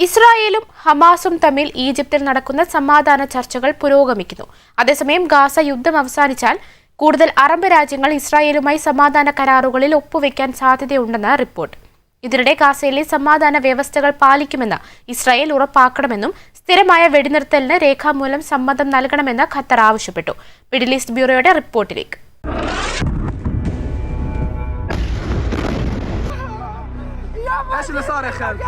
ഇസ്രായേലും ഹമാസും തമ്മിൽ ഈജിപ്തിൽ നടക്കുന്ന സമാധാന ചർച്ചകൾ പുരോഗമിക്കുന്നു അതേസമയം ഗാസ യുദ്ധം അവസാനിച്ചാൽ കൂടുതൽ അറബ് രാജ്യങ്ങൾ ഇസ്രായേലുമായി സമാധാന കരാറുകളിൽ ഒപ്പുവെക്കാൻ സാധ്യതയുണ്ടെന്ന് റിപ്പോർട്ട് ഇതിനിടെ ഗാസയിലെ സമാധാന വ്യവസ്ഥകൾ പാലിക്കുമെന്ന് ഇസ്രായേൽ ഉറപ്പാക്കണമെന്നും സ്ഥിരമായ വെടിനിർത്തലിന് രേഖാമൂലം സമ്മതം നൽകണമെന്ന് ഖത്തർ ആവശ്യപ്പെട്ടു മിഡിൽ ഈസ്റ്റ് ബ്യൂറോയുടെ റിപ്പോർട്ടിലേക്ക് ايش اللي صار يا خالد؟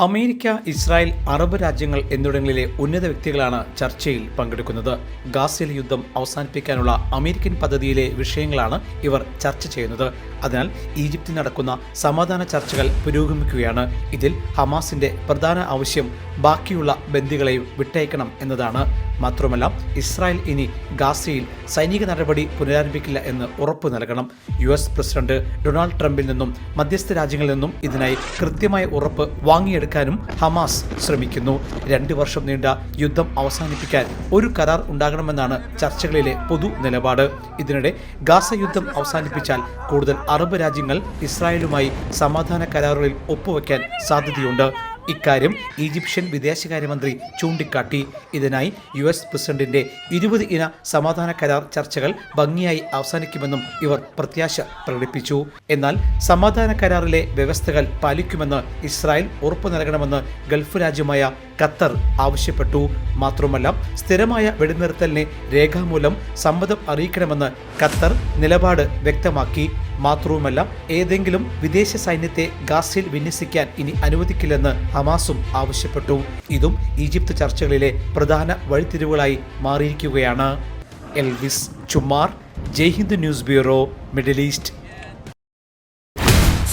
അമേരിക്ക ഇസ്രായേൽ അറബ് രാജ്യങ്ങൾ എന്നിവിടങ്ങളിലെ ഉന്നത വ്യക്തികളാണ് ചർച്ചയിൽ പങ്കെടുക്കുന്നത്. ഗാസയിലെ യുദ്ധം അവസാനിപ്പിക്കാനുള്ള അമേരിക്കൻ പദ്ധതിയിലെ വിഷയങ്ങളാണ് ഇവർ ചർച്ച ചെയ്യുന്നത്. അതിനാൽ ഈജിപ്തിൽ നടക്കുന്ന സമാധാന ചർച്ചകൾ പുരോഗമിക്കുകയാണ്. ഇതിൽ ഹമാസിന്റെ പ്രധാന ആവശ്യം ബാക്കിയുള്ള ബന്ദികളെയും വിട്ടയക്കണം എന്നതാണ്. മാത്രമല്ല ഇസ്രായേൽ ഇനി ഗാസയിൽ സൈനിക നടപടി പുനരാരംഭിക്കില്ല എന്ന് ഉറപ്പ് നൽകണം. യു എസ് പ്രസിഡന്റ് ഡൊണാൾഡ് ട്രംപിൽ നിന്നും മധ്യസ്ഥ രാജ്യങ്ങളിൽ നിന്നും ഇതിനായി കൃത്യമായ ഉറപ്പ് വാങ്ങിയെടുക്കാനും ഹമാസ് ശ്രമിക്കുന്നു. രണ്ട് വർഷം നീണ്ട യുദ്ധം അവസാനിപ്പിക്കാൻ ഒരു കരാർ ഉണ്ടാകണമെന്നാണ് ചർച്ചകളിലെ പൊതു നിലപാട്. ഇതിനിടെ ഗാസ യുദ്ധം അവസാനിപ്പിച്ചാൽ കൂടുതൽ അറബ് രാജ്യങ്ങൾ ഇസ്രായേലുമായി സമാധാന കരാറുകളിൽ ഒപ്പുവെക്കാൻ സാധ്യതയുണ്ട്. ഇക്കാര്യം ഈജിപ്ഷ്യൻ വിദേശകാര്യമന്ത്രി ചൂണ്ടിക്കാട്ടി. ഇതിനായി യു എസ് പ്രസിഡന്റിന്റെ ഇരുപത് ഇന സമാധാന കരാർ ചർച്ചകൾ ഭംഗിയായി അവസാനിക്കുമെന്നും ഇവർ പ്രത്യാശ പ്രകടിപ്പിച്ചു. എന്നാൽ സമാധാന കരാറിലെ വ്യവസ്ഥകൾ പാലിക്കുമെന്ന് ഇസ്രായേൽ ഉറപ്പു നൽകണമെന്ന് ഗൾഫ് രാജ്യമായ ഖത്തർ ആവശ്യപ്പെട്ടു. മാത്രമല്ല സ്ഥിരമായ വെടിനിർത്തലിനെ രേഖാമൂലം സമ്മതം അറിയിക്കണമെന്ന് ഖത്തർ നിലപാട് വ്യക്തമാക്കി. മാത്രവുമല്ല ഏതെങ്കിലും വിദേശ സൈന്യത്തെ ഗാസയിൽ വിന്യസിക്കാൻ ഇനി അനുവദിക്കില്ലെന്ന് ഹമാസും ആവശ്യപ്പെട്ടു. ഇതും ഈജിപ്ത് ചർച്ചകളിലെ പ്രധാന വഴിത്തിരിവുകളായി മാറിയിരിക്കുകയാണ്. Elvis Chumar Jaihind news bureau middle east.